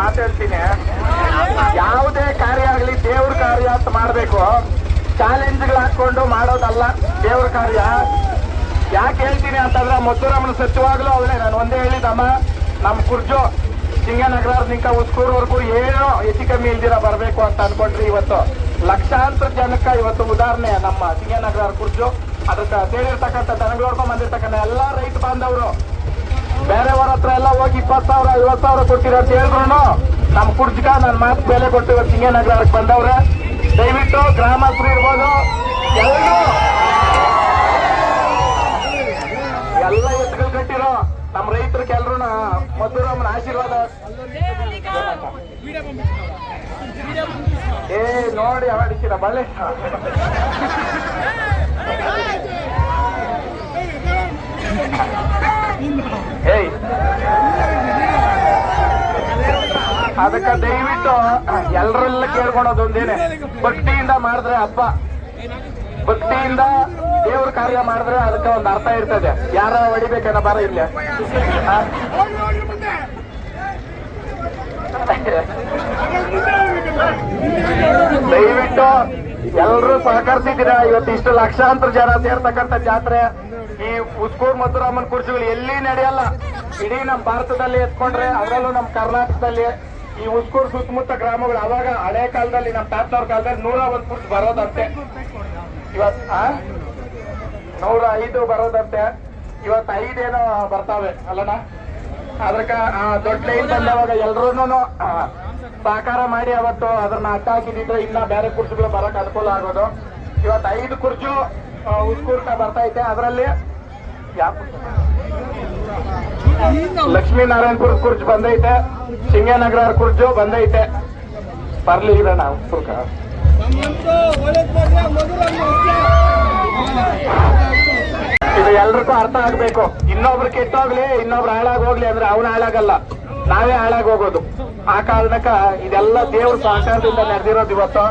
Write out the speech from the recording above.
ಮಾತಾಡ್ತೀನಿ. ಯಾವುದೇ ಕಾರ್ಯ ಆಗಲಿ ದೇವ್ರ ಕಾರ್ಯ ಅಂತ ಮಾಡಬೇಕು. ಚಾಲೆಂಜ್ಗಳು ಹಾಕೊಂಡು ಮಾಡೋದಲ್ಲ ದೇವ್ರ ಕಾರ್ಯ. ಯಾಕೆ ಹೇಳ್ತೀನಿ ಅಂತಂದ್ರೆ ಮದ್ದೂರಮ್ಮನ ಸತ್ಯವಾಗ್ಲೂ ಅವಳೇ ನಾನು ಒಂದೇ ಹೇಳಿದಮ್ಮ ನಮ್ಮ ಕುರ್ಜು ಸಿಂಗನಗರ ನಿಂಕ ಉಸ್ಕೂರ್ವರೆಗೂ ಏನೋ ಹೆಚ್ಚು ಕಮ್ಮಿ ಇಲ್ದಿರ ಬರಬೇಕು ಅಂತ ಅನ್ಕೊಂಡ್ರಿ ಇವತ್ತು. ಲಕ್ಷಾಂತರ ಜನಕ್ಕೆ ಇವತ್ತು ಉದಾಹರಣೆ ನಮ್ಮ ಸಿಂಗನಗರ ಕುರ್ಜು. ಅದಕ್ಕೆ ಸೇರಿರ್ತಕ್ಕಂಥ ದನಗಳೋಡ್ಕೊಂಡ್ ಬಂದಿರ್ತಕ್ಕಂಥ ಎಲ್ಲ ರೈತ ಬಾಂಧವರು. ಬೇರೆಯವ್ರ ಹತ್ರ ಎಲ್ಲ ಹೋಗಿ ಇಪ್ಪತ್ತು ಸಾವಿರ, ಐವತ್ತು ಸಾವಿರ ಕೊಟ್ಟಿರೋ ಅಂತ ಹೇಳಿದ್ರು ನಮ್ಮ ಕುಡ್ಜ್ಕ ನನ್ನ ಮಾತು ಬೆಲೆ ಕೊಟ್ಟು ಇವತ್ತು ಸಿಂಗನಗರಕ್ಕೆ ಬಂದವ್ರೆ. ದಯವಿಟ್ಟು ಗ್ರಾಮಸ್ಥರು ಇರ್ಬೋದು, ಎಲ್ಲರೂ. ಎಲ್ಲ ಎತ್ತುಗಳು ಕಟ್ಟಿರೋ ನಮ್ಮ ರೈತರಿಗೆ ಎಲ್ರು ಮಧುರಮ್ಮನ ಆಶೀರ್ವಾದ. ಏ, ನೋಡಿ ಆಡಿಸಿರ ಬಲೆ ಅದಕ್ಕೆ ದಯವಿಟ್ಟು ಎಲ್ಲರೆಲ್ಲ ಕೇಳ್ಕೊಳೋದು ಒಂದೇನೆ. ಭಕ್ತಿಯಿಂದ ಮಾಡಿದ್ರೆ ಹಬ್ಬ. ಭಕ್ತಿಯಿಂದ ದೇವ್ರ ಕಾರ್ಯ ಮಾಡಿದ್ರೆ ಅದಕ್ಕೆ ಒಂದು ಅರ್ಥ ಇರ್ತದೆ. ಯಾರ ಹೊಡಿಬೇಕನ್ನ ಬರ ಇಲ್ಲ. ದಯವಿಟ್ಟು ಎಲ್ಲರೂ ಸಹಕರಿಸಿದ್ದೀರಾ? ಇವತ್ತು ಇಷ್ಟು ಲಕ್ಷಾಂತರ ಜನ ಸೇರ್ತಕ್ಕಂಥ ಜಾತ್ರೆ. ಈ ಉಸ್ಕೂರ್ ಮಧುರಾಮನ್ ಕುರ್ಚಿಗಳು ಎಲ್ಲಿ ನಡೆಯಲ್ಲ? ಇಡೀ ನಮ್ಮ ಭಾರತದಲ್ಲಿ ಎತ್ಕೊಂಡ್ರೆ, ಅದರಲ್ಲೂ ನಮ್ಮ ಕರ್ನಾಟಕದಲ್ಲಿ ಈ ಉಸ್ಕೂರ್ ಸುತ್ತಮುತ್ತ ಗ್ರಾಮಗಳು ಅವಾಗ ಹಳೆ ಕಾಲದಲ್ಲಿ, ನಮ್ಮ ತಾತವ್ರ ಕಾಲದಲ್ಲಿ ನೂರ ಒಂದ್ ಕುರ್ಚಿ ಬರೋದಂತೆ. ಇವತ್? ನೂರ ಐದು ಬರೋದಂತೆ. ಇವತ್ತು ಐದೇನೋ ಬರ್ತಾವೆ, ಅಲ್ಲಣ್ಣ? ಅದಕ್ಕ ದೊಡ್ಡ ಲೈನ್ ಬಂದವಾಗ ಎಲ್ರೂನು ಸಹಕಾರ ಮಾಡಿ ಅವತ್ತು ಅದನ್ನ ಅಡ್ಡ ಹಾಕಿದ್ರೆ ಇನ್ನ ಬೇರೆ ಕುರ್ಚಿಗಳು ಬರಕ್ ಅನುಕೂಲ ಆಗೋದು. ಇವತ್ತು ಐದು ಕುರ್ಚು ಉಸ್ಕೂರ್ಕ ಬರ್ತಾ ಐತೆ. ಅದರಲ್ಲಿ ಲಕ್ಷ್ಮೀನಾರಾಯಣಪುರ ಕುರ್ಜು ಬಂದೈತೆ, ಸಿಂಗನಗರ ಕುರ್ಜು ಬಂದೈತೆ. ಬರ್ಲಿ ನಾವು, ಕುರ್ಕ. ಇದು ಎಲ್ರಿಗೂ ಅರ್ಥ ಆಗ್ಬೇಕು. ಇನ್ನೊಬ್ರು ಕೆಟ್ಟೋಗ್ಲಿ, ಇನ್ನೊಬ್ರು ಹಾಳಾಗಿ ಹೋಗ್ಲಿ ಅಂದ್ರೆ ಅವನ ಹಾಳಾಗಲ್ಲ. ನಾವೇ ಹಾಳಾಗಿ ಹೋಗೋದು ಆ ಕಾರಣಕ್ಕ ಇದೆಲ್ಲ ದೇವ್ರ ಸಹಕಾರದಿಂದ ನಡೆದಿರೋದು ಇವತ್ತು.